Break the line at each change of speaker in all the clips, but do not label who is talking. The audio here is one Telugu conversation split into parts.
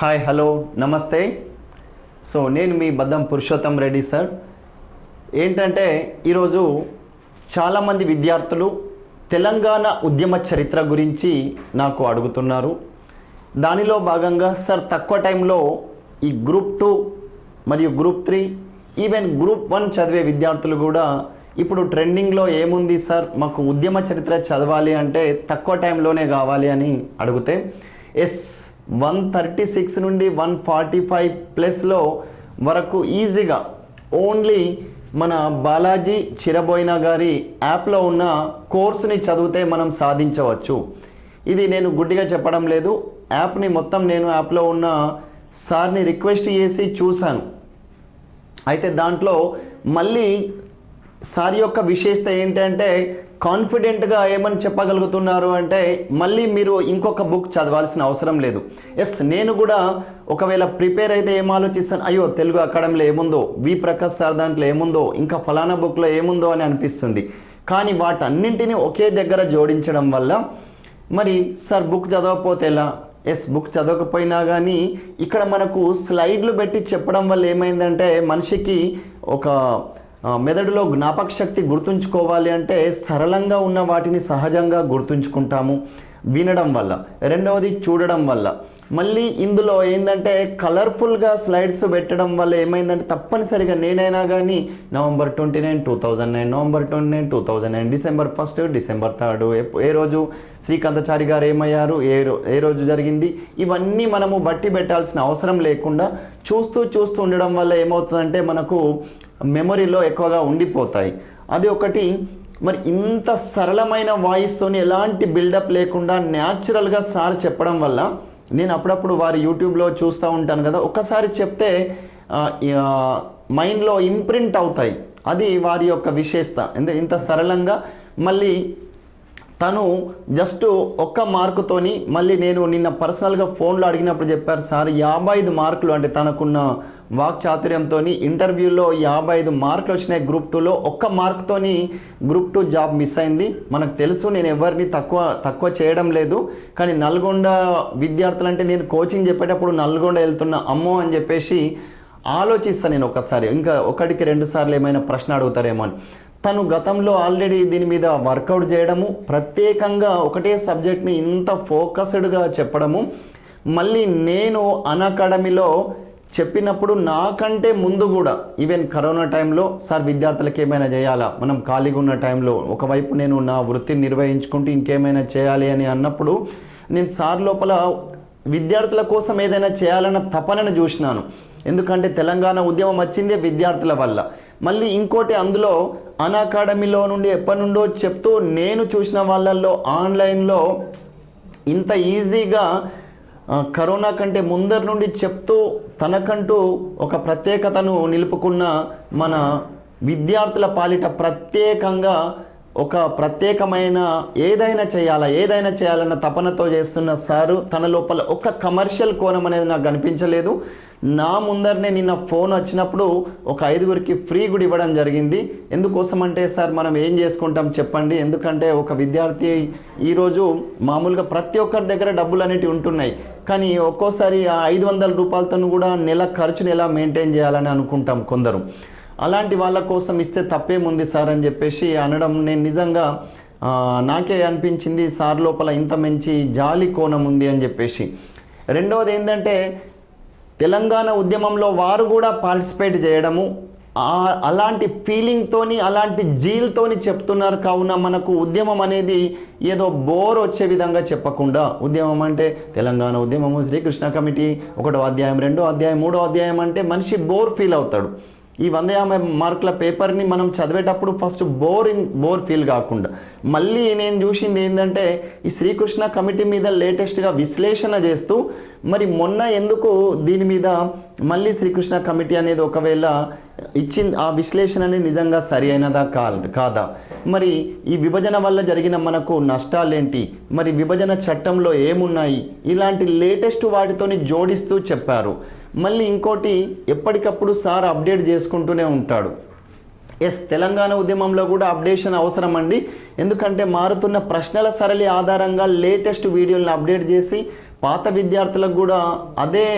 హాయ్ హలో నమస్తే. సో నేను మీ బద్దం పురుషోత్తం రెడ్డి సార్. ఏంటంటే ఈరోజు చాలామంది విద్యార్థులు తెలంగాణ ఉద్యమ చరిత్ర గురించి నాకు అడుగుతున్నారు. దానిలో భాగంగా సార్ తక్కువ టైంలో ఈ గ్రూప్ టూ మరియు group three even group one చదివే విద్యార్థులు కూడా ఇప్పుడు ట్రెండింగ్లో ఏముంది సార్? మాకు ఉద్యమ చరిత్ర చదవాలి అంటే తక్కువ టైంలోనే కావాలి అని అడిగితే ఎస్ వన్ థర్టీ సిక్స్ నుండి వన్ ఫార్టీ ఫైవ్ ప్లస్లో వరకు ఈజీగా ఓన్లీ మన బాలాజీ చిరబోయిన గారి యాప్లో ఉన్న కోర్సుని చదివితే మనం సాధించవచ్చు. ఇది నేను గుడ్డిగా చెప్పడం లేదు. యాప్ని మొత్తం నేను యాప్లో ఉన్న సార్ని రిక్వెస్ట్ చేసి చూశాను. అయితే దాంట్లో మళ్ళీ సార్ యొక్క విశేషత ఏంటంటే కాన్ఫిడెంట్గా ఏమని చెప్పగలుగుతున్నారు అంటే మళ్ళీ మీరు ఇంకొక బుక్ చదవాల్సిన అవసరం లేదు. ఎస్ నేను కూడా ఒకవేళ ప్రిపేర్ అయితే ఏం ఆలోచిస్తాను? అయ్యో తెలుగు అకాడమీలో ఏముందో వి ప్రకాష్ సార్ దాంట్లో ఏముందో ఇంకా ఫలానా బుక్లో ఏముందో అని అనిపిస్తుంది. కానీ వాటన్నింటినీ ఒకే దగ్గర జోడించడం వల్ల మరి సార్ బుక్ చదవకపోతే ఎలా? ఎస్ బుక్ చదవకపోయినా కానీ ఇక్కడ మనకు స్లైడ్లు పెట్టి చెప్పడం వల్ల ఏమైందంటే మనిషికి ఒక మెదడులో జ్ఞాపక శక్తి గుర్తుంచుకోవాలి అంటే సరళంగా ఉన్న వాటిని సహజంగా గుర్తుంచుకుంటాము వినడం వల్ల. రెండవది చూడడం వల్ల. మళ్ళీ ఇందులో ఏంటంటే కలర్ఫుల్గా స్లైడ్స్ పెట్టడం వల్ల ఏమైందంటే తప్పనిసరిగా నేనైనా కానీ November twenty nine two thousand nine November twenty nine two thousand nine December first December third ఏ రోజు శ్రీకాంతచారి గారు ఏమయ్యారు ఏ రో ఏ రోజు జరిగింది ఇవన్నీ మనము బట్టి పెట్టాల్సిన అవసరం లేకుండా చూస్తూ చూస్తూ ఉండడం వల్ల ఏమవుతుందంటే మనకు మెమొరీలో ఎక్కువగా ఉండిపోతాయి. అది ఒకటి మరి ఇంత సరళమైన వాయిస్తోని ఎలాంటి బిల్డప్ లేకుండా న్యాచురల్గా సార్ చెప్పడం వల్ల నేను అప్పుడప్పుడు వారి యూట్యూబ్లో చూస్తూ ఉంటాను కదా ఒక్కసారి చెప్తే మైండ్లో ఇంప్రింట్ అవుతాయి. అది వారి యొక్క విశేషత. ఎందుకు ఇంత సరళంగా మళ్ళీ తను జస్ట్ ఒక్క మార్కుతోని మళ్ళీ నేను నిన్న పర్సనల్గా ఫోన్లో అడిగినప్పుడు చెప్పారు సార్ యాభై ఐదు మార్కులు అంటే తనకున్న వాక్చాతుర్యంతో ఇంటర్వ్యూలో యాభై ఐదు మార్కులు వచ్చినాయి గ్రూప్ టూలో. ఒక్క మార్క్తోని గ్రూప్ టూ జాబ్ మిస్ అయింది. మనకు తెలుసు నేను ఎవరిని తక్కువ తక్కువ చేయడం లేదు. కానీ నల్గొండ విద్యార్థులు అంటే నేను కోచింగ్ చెప్పేటప్పుడు నల్గొండ వెళ్తున్నా అమ్మో అని చెప్పేసి ఆలోచిస్తాను నేను ఒకసారి. ఇంకా ఒకటికి రెండు సార్లు ఏమైనా ప్రశ్న అడుగుతారేమో అని. తను గతంలో ఆల్రెడీ దీని మీద వర్కౌట్ చేయడము ప్రత్యేకంగా ఒకటే సబ్జెక్ట్ని ఇంత ఫోకస్డ్గా చెప్పడము మళ్ళీ నేను అకాడమీలో చెప్పినప్పుడు నాకంటే ముందు కూడా ఈవెన్ కరోనా టైంలో సార్ విద్యార్థులకు ఏమైనా చేయాలా? మనం ఖాళీగా ఉన్న టైంలో ఒకవైపు నేను నా వృత్తిని నిర్వహించుకుంటూ ఇంకేమైనా చేయాలి అని అన్నప్పుడు నేను సార్ లోపల విద్యార్థుల కోసం ఏదైనా చేయాలన్న తపనను చూసినాను. ఎందుకంటే తెలంగాణ ఉద్యమం వచ్చిందే విద్యార్థుల వల్ల. మళ్ళీ ఇంకోటి అందులో అన్ అకాడమీలో నుండి ఎప్పటి నుండో చెప్తూ నేను చూసిన వాళ్ళల్లో ఆన్లైన్లో ఇంత ఈజీగా కరోనా కంటే ముందర నుండి చెప్తూ తనకంటూ ఒక ప్రత్యేకతను నిలుపుకున్న మన విద్యార్థుల పాలిట ప్రత్యేకంగా ఒక ప్రత్యేకమైన ఏదైనా చేయాలా ఏదైనా చేయాలన్న తపనతో చేస్తున్న సారు తన లోపల ఒక కమర్షియల్ కోణం అనేది నాకు కనిపించలేదు. నా ముందరనే నిన్న ఫోన్ వచ్చినప్పుడు ఒక ఐదుగురికి ఫ్రీ కూడా ఇవ్వడం జరిగింది. ఎందుకోసం అంటే సార్ మనం ఏం చేసుకుంటాం చెప్పండి. ఎందుకంటే ఒక విద్యార్థి ఈరోజు మామూలుగా ప్రతి ఒక్కరి దగ్గర డబ్బులు అనేటివి ఉంటున్నాయి. కానీ ఒక్కోసారి ఆ ఐదు వందల రూపాయలతో కూడా నెల ఖర్చుని ఎలా మెయింటైన్ చేయాలని అనుకుంటాం కొందరు. అలాంటి వాళ్ళ కోసం ఇస్తే తప్పేముంది సార్ అని చెప్పేసి అనడం నేను నిజంగా నాకే అనిపించింది సార్ లోపల ఇంత మంచి జాలి కోణం ఉంది అని చెప్పేసి. రెండవది ఏంటంటే తెలంగాణ ఉద్యమంలో వారు కూడా పార్టిసిపేట్ చేయడము అలాంటి ఫీలింగ్తోని అలాంటి జీల్తోని చెప్తున్నారు. కావున మనకు ఉద్యమం అనేది ఏదో బోర్ వచ్చే విధంగా చెప్పకుండా ఉద్యమం అంటే తెలంగాణ ఉద్యమము శ్రీకృష్ణ కమిటీ ఒకటో అధ్యాయం రెండో అధ్యాయం మూడో అధ్యాయం అంటే మనిషి బోర్ ఫీల్ అవుతాడు. ఈ వంద యాభై మార్కుల పేపర్ని మనం చదివేటప్పుడు ఫస్ట్ బోరింగ్ బోర్ ఫీల్ కాకుండా. మళ్ళీ నేను చూసింది ఏంటంటే ఈ శ్రీకృష్ణ కమిటీ మీద లేటెస్ట్గా విశ్లేషణ చేస్తూ మరి మొన్న ఎందుకు దీని మీద మళ్ళీ శ్రీకృష్ణ కమిటీ అనేది ఒకవేళ ఇచ్చింది ఆ విశ్లేషణ అనేది నిజంగా సరి అయినదా కాదు కాదా? మరి ఈ విభజన వల్ల జరిగిన మనకు నష్టాలేంటి మరి విభజన చట్టంలో ఏమున్నాయి? ఇలాంటి లేటెస్ట్ వాటితోని జోడిస్తూ చెప్పారు. మళ్ళీ ఇంకోటి ఎప్పటికప్పుడు సార్ అప్డేట్ చేసుకుంటూనే ఉంటాడు. ఎస్ తెలంగాణ ఉద్యమంలో కూడా అప్డేషన్ అవసరం అండి ఎందుకంటే మారుతున్న ప్రశ్నల సరళి ఆధారంగా లేటెస్ట్ వీడియోలను అప్డేట్ చేసి పాత విద్యార్థులకు కూడా అదే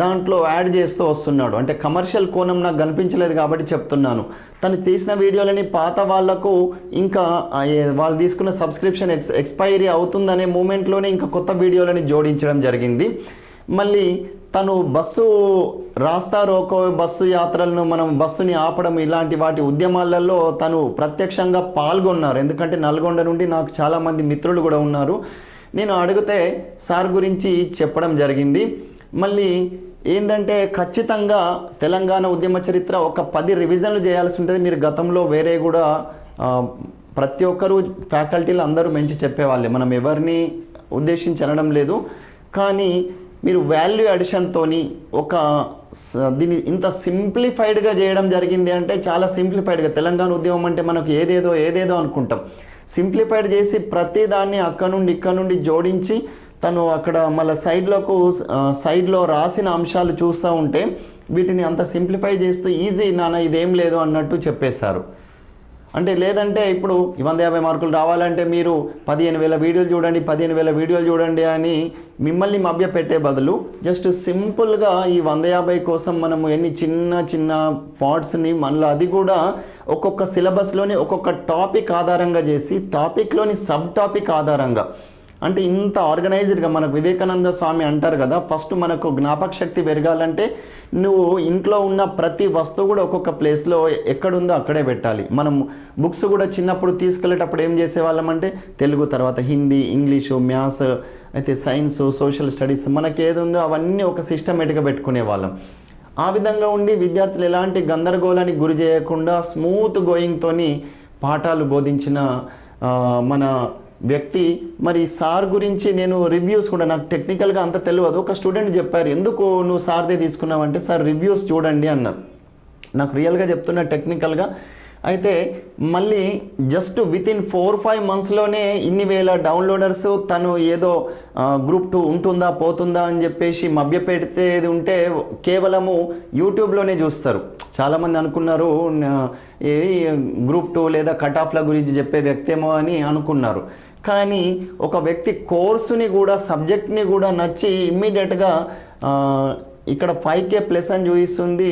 దాంట్లో యాడ్ చేస్తూ వస్తున్నాడు. అంటే కమర్షియల్ కోణం నాకు కనిపించలేదు కాబట్టి చెప్తున్నాను. తను తీసిన వీడియోలని పాత వాళ్ళకు ఇంకా వాళ్ళు తీసుకున్న సబ్స్క్రిప్షన్ ఎక్స్ ఎక్స్పైరీ అవుతుందనే మూమెంట్లోనే ఇంకా కొత్త వీడియోలని జోడించడం జరిగింది. మళ్ళీ తను బస్సు రాస్తా రోకో బస్సు యాత్రలను మనం బస్సుని ఆపడం ఇలాంటి వాటి ఉద్యమాలలో తను ప్రత్యక్షంగా పాల్గొన్నారు. ఎందుకంటే నల్గొండ నుండి నాకు చాలామంది మిత్రులు కూడా ఉన్నారు. నేను అడిగితే సార్ గురించి చెప్పడం జరిగింది. మళ్ళీ ఏంటంటే ఖచ్చితంగా తెలంగాణ ఉద్యమ చరిత్ర ఒక పది రివిజన్లు చేయాల్సి ఉంటుంది. మీరు గతంలో వేరే కూడా ప్రతి ఒక్కరూ ఫ్యాకల్టీలు అందరూ మంచి చెప్పేవాళ్ళే. మనం ఎవరిని ఉద్దేశించి అనడం లేదు. కానీ మీరు వాల్యూ అడిషన్తోని ఒక స- దీన్ని ఇంత సింప్లిఫైడ్గా చేయడం జరిగింది అంటే చాలా సింప్లిఫైడ్గా తెలంగాణ ఉద్యమం అంటే మనకు ఏదేదో ఏదేదో అనుకుంటాం. సింప్లిఫైడ్ చేసి ప్రతి దాన్ని అక్కడ నుండి ఇక్కడ నుండి జోడించి తను అక్కడ మళ్ళీ సైడ్లోకు సైడ్లో రాసిన అంశాలు చూస్తూ ఉంటే వీటిని అంత సింప్లిఫై చేస్తూ ఈజీ నాన్న ఇదేం లేదు అన్నట్టు చెప్పేశారు. అంటే లేదంటే ఇప్పుడు ఈ వంద యాభై మార్కులు రావాలంటే మీరు పదిహేను వేల వీడియోలు చూడండి పదిహేను వేల వీడియోలు చూడండి అని మిమ్మల్ని మభ్యపెట్టే బదులు జస్ట్ సింపుల్గా ఈ వంద యాభై కోసం మనము ఎన్ని చిన్న చిన్న పార్ట్స్ని మళ్ళీ అది కూడా ఒక్కొక్క సిలబస్లోని ఒక్కొక్క టాపిక్ ఆధారంగా చేసి టాపిక్లోని సబ్ టాపిక్ ఆధారంగా. అంటే ఇంత ఆర్గనైజ్డ్గా మనకు వివేకానంద స్వామి అంటారు కదా ఫస్ట్ మనకు జ్ఞాపక శక్తి పెరగాలంటే నువ్వు ఇంట్లో ఉన్న ప్రతి వస్తువు కూడా ఒక్కొక్క ప్లేస్లో ఎక్కడుందో అక్కడే పెట్టాలి. మనం బుక్స్ కూడా చిన్నప్పుడు తీసుకెళ్ళేటప్పుడు ఏం చేసేవాళ్ళం అంటే తెలుగు తర్వాత హిందీ ఇంగ్లీషు మ్యాథ్స్ అయితే సైన్స్ సోషల్ స్టడీస్ మనకి ఏది ఉందో అవన్నీ ఒక సిస్టమేటిక్గా పెట్టుకునే వాళ్ళం ఆ విధంగా ఉండి విద్యార్థులు ఎలాంటి గందరగోళానికి గురి చేయకుండా స్మూత్ గోయింగ్తోని పాఠాలు బోధించిన మన వ్యక్తి మరి సార్ గురించి నేను రివ్యూస్ కూడా నాకు టెక్నికల్గా అంత తెలియదు ఒక స్టూడెంట్ చెప్పారు ఎందుకు నువ్వు సార్దే తీసుకున్నావు అంటే సార్ రివ్యూస్ చూడండి అన్నారు. నాకు రియల్గా చెప్తున్నా టెక్నికల్గా అయితే మళ్ళీ just within four five మంత్స్లోనే ఇన్ని వేల డౌన్లోడర్స్ తను ఏదో గ్రూప్ టూ ఉంటుందా పోతుందా అని చెప్పేసి మభ్య పెడితేది ఉంటే కేవలము యూట్యూబ్లోనే చూస్తారు. చాలామంది అనుకున్నారు ఏ గ్రూప్ టూ లేదా కట్ ఆఫ్ల గురించి చెప్పే వ్యక్తేమో అని అనుకున్నారు. కానీ ఒక వ్యక్తి కోర్సుని కూడా సబ్జెక్ట్ని కూడా నచ్చి ఇమ్మీడియట్గా ఇక్కడ ఫైవ్ కే ప్లస్ అని చూపిస్తుంది.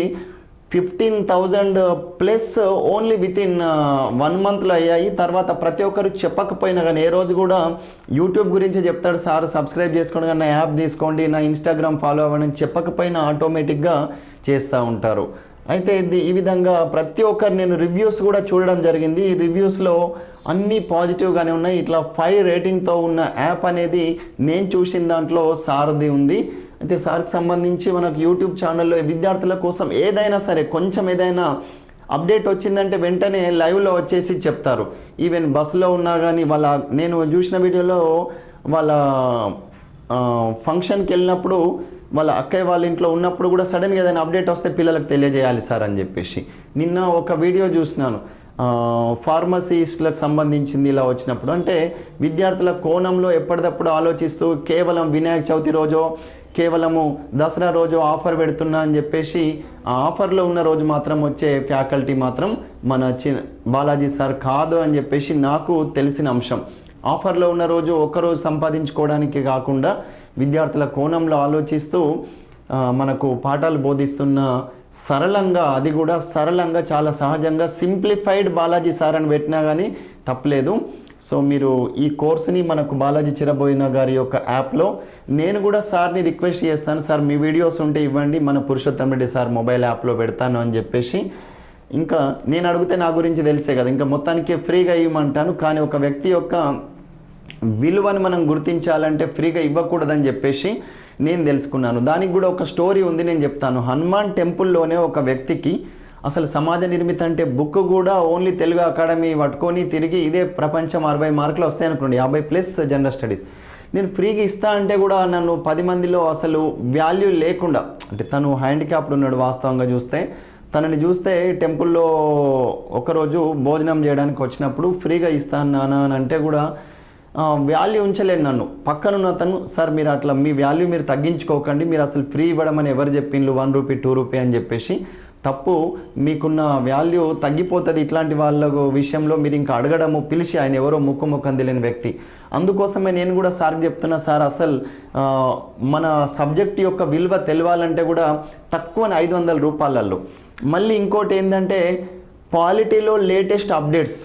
Fifteen thousand plus only within one మంత్లో అయ్యాయి. తర్వాత ప్రతి ఒక్కరు చెప్పకపోయినా కానీ ఏ రోజు కూడా యూట్యూబ్ గురించి చెప్తాడు సార్ సబ్స్క్రైబ్ చేసుకోండి కానీ నా యాప్ తీసుకోండి నా ఇన్స్టాగ్రామ్ ఫాలో అవ్వండి చెప్పకపోయినా ఆటోమేటిక్గా చేస్తూ ఉంటారు. అయితే ఈ విధంగా ప్రతి ఒక్కరు నేను రివ్యూస్ కూడా చూడడం జరిగింది. ఈ రివ్యూస్లో అన్నీ పాజిటివ్గానే ఉన్నాయి. ఇట్లా ఫైవ్ రేటింగ్తో ఉన్న యాప్ అనేది నేను చూసిన దాంట్లో సారథి ఉంది. అయితే సార్కి సంబంధించి మనకు యూట్యూబ్ ఛానల్లో విద్యార్థుల కోసం ఏదైనా సరే కొంచెం ఏదైనా అప్డేట్ వచ్చిందంటే వెంటనే లైవ్లో వచ్చేసి చెప్తారు. ఈవెన్ బస్సులో ఉన్నా కానీ వాళ్ళ నేను చూసిన వీడియోలో వాళ్ళ ఫంక్షన్కి వెళ్ళినప్పుడు వాళ్ళ అక్కయ్య వాళ్ళ ఇంట్లో ఉన్నప్పుడు కూడా సడన్గా ఏదైనా అప్డేట్ వస్తే పిల్లలకు తెలియజేయాలి సార్ అని చెప్పేసి. నిన్న ఒక వీడియో చూసినాను. ఫార్మసిస్ట్లకు సంబంధించింది ఇలా వచ్చినప్పుడు. అంటే విద్యార్థుల కోణంలో ఎప్పటికప్పుడు ఆలోచిస్తూ కేవలం వినాయక చవితి రోజో కేవలము దసరా రోజు ఆఫర్ పెడుతున్నా అని చెప్పేసి ఆ ఆఫర్లో ఉన్న రోజు మాత్రం వచ్చే ఫ్యాకల్టీ మాత్రం మన చి బాలాజీ సార్ కాదు అని చెప్పేసి నాకు తెలిసిన అంశం. ఆఫర్లో ఉన్న రోజు ఒక్కరోజు సంపాదించుకోవడానికి కాకుండా విద్యార్థుల కోణంలో ఆలోచిస్తూ మనకు పాఠాలు బోధిస్తున్న సరళంగా అది కూడా సరళంగా చాలా సహజంగా సింప్లిఫైడ్ బాలాజీ సార్ అని పెట్టినా కానీ తప్పలేదు. సో మీరు ఈ కోర్సుని మనకు బాలాజీ చిరబోయిన గారి యొక్క యాప్లో నేను కూడా సార్ని రిక్వెస్ట్ చేస్తాను. సార్ మీ వీడియోస్ ఉంటే ఇవ్వండి. మన పురుషోత్తం రెడ్డి సార్ మొబైల్ యాప్లో పెడతాను అని చెప్పేసి. ఇంకా నేను అడిగితే నా గురించి తెలిసే కదా. ఇంకా మొత్తానికి ఫ్రీగా ఇవ్వమంటాను. కానీ ఒక వ్యక్తి యొక్క విలువని మనం గుర్తించాలంటే ఫ్రీగా ఇవ్వకూడదని చెప్పేసి నేను తెలుసుకున్నాను. దానికి కూడా ఒక స్టోరీ ఉంది నేను చెప్తాను. హనుమాన్ టెంపుల్లోనే ఒక వ్యక్తికి అసలు సమాజ నిర్మిత అంటే బుక్ కూడా ఓన్లీ తెలుగు అకాడమీ పట్టుకొని తిరిగి ఇదే ప్రపంచం అరవై మార్కులు వస్తాయి అనుకోండి యాభై ప్లస్ జనరల్ స్టడీస్. నేను ఫ్రీగా ఇస్తా అంటే కూడా నన్ను పది మందిలో అసలు వాల్యూ లేకుండా అంటే తను హ్యాండిక్యాప్డ్ ఉన్నాడు వాస్తవంగా చూస్తే తనని చూస్తే టెంపుల్లో ఒకరోజు భోజనం చేయడానికి వచ్చినప్పుడు ఫ్రీగా ఇస్తాను నాన్న అని అంటే కూడా వాల్యూ ఉంచలేను నన్ను. పక్కనున్న అతను సార్ మీరు అట్లా మీ వాల్యూ మీరు తగ్గించుకోకండి మీరు అసలు ఫ్రీ ఇవ్వడం అని ఎవరు చెప్పిండ్రు? వన్ రూపీ టూ రూపీ అని చెప్పేసి. తప్పు మీకున్న వాల్యూ తగ్గిపోతుంది ఇట్లాంటి వాళ్ళ విషయంలో మీరు ఇంకా అడగడము పిలిచి ఆయన ఎవరో ముక్కు ముఖం తెలియని వ్యక్తి. అందుకోసమే నేను కూడా సార్కి చెప్తున్నా సార్ అసలు మన సబ్జెక్ట్ యొక్క విలువ తెలవాలంటే కూడా తక్కువ ఐదు వందల రూపాయలలో మళ్ళీ ఇంకోటి ఏంటంటే పాలిటీలో లేటెస్ట్ అప్డేట్స్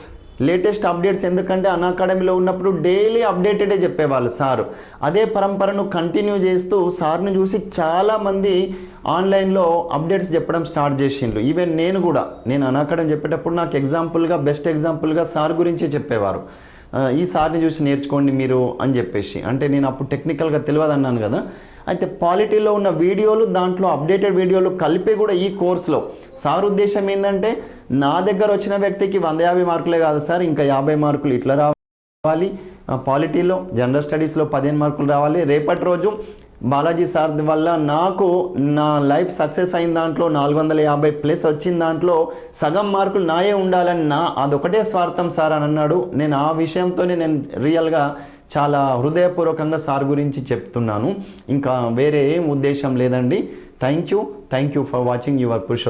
లేటెస్ట్ అప్డేట్స్ ఎందుకంటే అన్ అకాడమీలో ఉన్నప్పుడు డైలీ అప్డేటెడే చెప్పేవాళ్ళు సారు. అదే పరంపరను కంటిన్యూ చేస్తూ సార్ని చూసి చాలామంది ఆన్లైన్లో అప్డేట్స్ చెప్పడం స్టార్ట్ చేసిండ్రు. ఈవెన్ నేను కూడా నేను అన్ అకాడమీ చెప్పేటప్పుడు నాకు ఎగ్జాంపుల్గా బెస్ట్ ఎగ్జాంపుల్గా సార్ గురించే చెప్పేవారు. ఈ సార్ని చూసి నేర్చుకోండి మీరు అని చెప్పేసి. అంటే నేను అప్పుడు టెక్నికల్గా తెలియదు అన్నాను కదా అయితే పాలిటీలో ఉన్న వీడియోలు దాంట్లో అప్డేటెడ్ వీడియోలు కలిపి కూడా ఈ కోర్సులో. సార్ ఉద్దేశం ఏంటంటే నా దగ్గర వచ్చిన వ్యక్తికి వంద యాభై మార్కులే కాదు సార్ ఇంకా యాభై మార్కులు ఇట్లా రావాలి. ఆ, పాలిటీలో జనరల్ స్టడీస్లో పదిహేను మార్కులు రావాలి. రేపటి రోజు బాలాజీ సార్ వల్ల నాకు నా లైఫ్ సక్సెస్ అయిన దాంట్లో నాలుగు వందల యాభై ప్లస్ వచ్చిన దాంట్లో సగం మార్కులు నాయే ఉండాలని నా అదొకటే స్వార్థం సార్ అని అన్నాడు. నేను ఆ విషయంతోనే నేను రియల్గా చాలా హృదయపూర్వకంగా సార్ గురించి చెప్తున్నాను. ఇంకా వేరే ఏం ఉద్దేశం లేదండి. Thank you thank you for watching your Purushottam